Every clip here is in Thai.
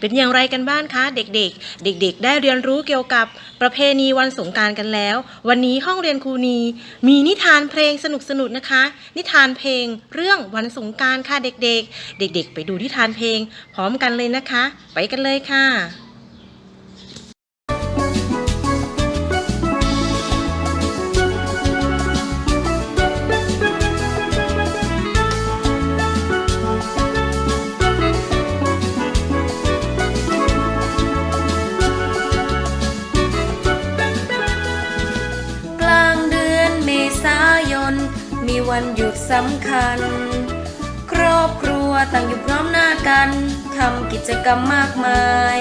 เป็นอย่างไรกันบ้างคะเด็กๆ เด็กๆ ได้เรียนรู้เกี่ยวกับประเพณีวันสงการกันแล้ว วันนี้ห้องเรียนครูนีมีนิทานเพลงสนุกๆนนะคะ นิทานเพลงเรื่องวันสงการค่ะเด็กๆ เด็กๆ ไปดูนิทานเพลงพร้อมกันเลยนะคะ ไปกันเลยค่ะ วันหยุดสำคัญ ครอบครัวต่างอยู่พร้อมหน้ากันทำกิจกรรมมากมาย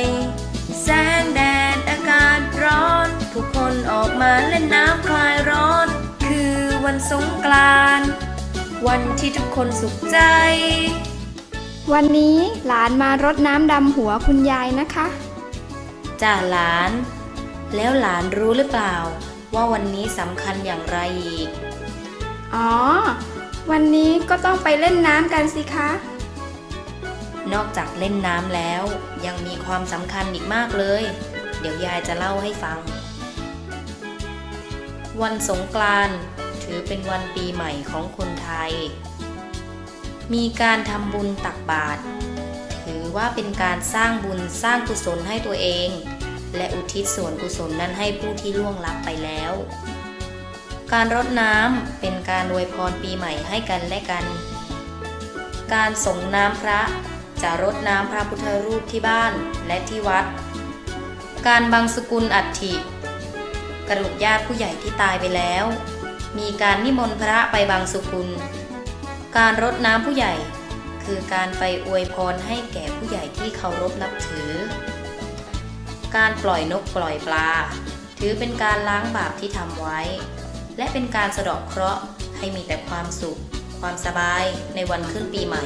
แสงแดดอากาศร้อน ทุกคนออกมาเล่นน้ำคลายร้อน คือวันสงกรานต์วันที่ทุกคนสุขใจ วันนี้หลานมารดน้ำดำหัวคุณยายนะคะจ้าหลาน แล้วหลานรู้หรือเปล่า ว่าวันนี้สำคัญอย่างไรอีก อ๋อ วันนี้ก็ต้องไปเล่นน้ำกันสิคะ นอกจากเล่นน้ำแล้ว ยังมีความสำคัญอีกมากเลย เดี๋ยวยายจะเล่าให้ฟัง วันสงกรานต์ถือเป็นวันปีใหม่ของคนไทย มีการทำบุญตักบาตรถือว่าเป็นการสร้างบุญสร้างกุศลให้ตัวเอง และอุทิศส่วนกุศลนั้นให้ผู้ที่ล่วงลับไปแล้ว การรดน้ำเป็นการอวยพรปีใหม่ให้กันและกัน การส่งน้ำพระจะรดน้ำพระพุทธรูปที่บ้านและที่วัด การบังสกุลอัฐิกระดูกญาติผู้ใหญ่ที่ตายไปแล้ว มีการนิมนต์พระไปบังสุกุล การรดน้ำผู้ใหญ่ คือการไปอวยพรให้แก่ผู้ใหญ่ที่เคารพนับถือ การปล่อยนกปล่อยปลา ถือเป็นการล้างบาปที่ทำไว้ และเป็นการสะเดอกเคราะห์ให้มีแต่ความสุข ความสบายในวันขึ้นปีใหม่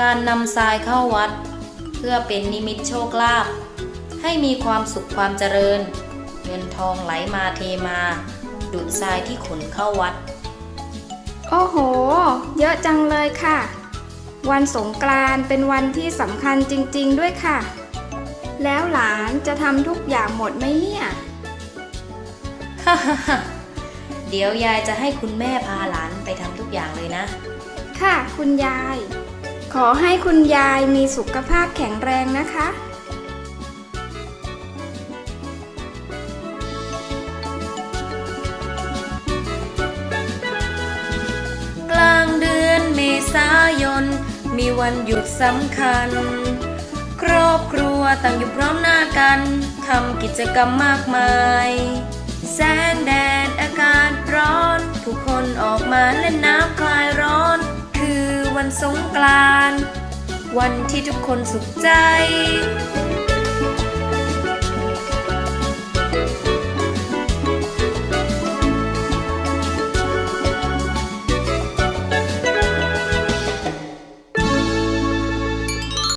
การนำทรายเข้าวัด เพื่อเป็นนิมิตโชคลาภให้มีความสุขความเจริญ เงินทองไหลมาเทมา ดุดทรายที่ขนเข้าวัด โอ้โห เยอะจังเลยค่ะ วันสงกรานต์เป็นวันที่สำคัญจริง ๆ ด้วยค่ะ แล้วหลานจะทำทุกอย่างหมดไหมเนี่ย ฮ่าฮ่าฮ่า เดี๋ยวยายจะให้คุณแม่พาหลานไปทำทุกอย่างเลยนะ ค่ะคุณยาย ขอให้คุณยายมีสุขภาพแข็งแรงนะคะ กลางเดือนเมษายน มีวันหยุดสำคัญ ครอบครัวต่างอยู่พร้อมหน้ากันทำกิจกรรมมากมาย แสงแดดอากาศร้อน ทุกคนออกมาเล่นน้ำคลายร้อน คือวันสงกรานต์วันที่ทุกคนสุขใจ